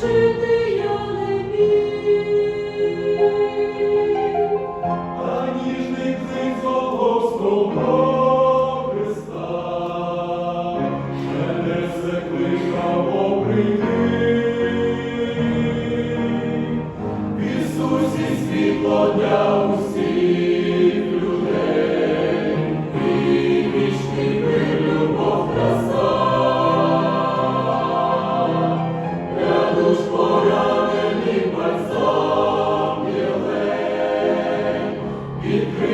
Жити We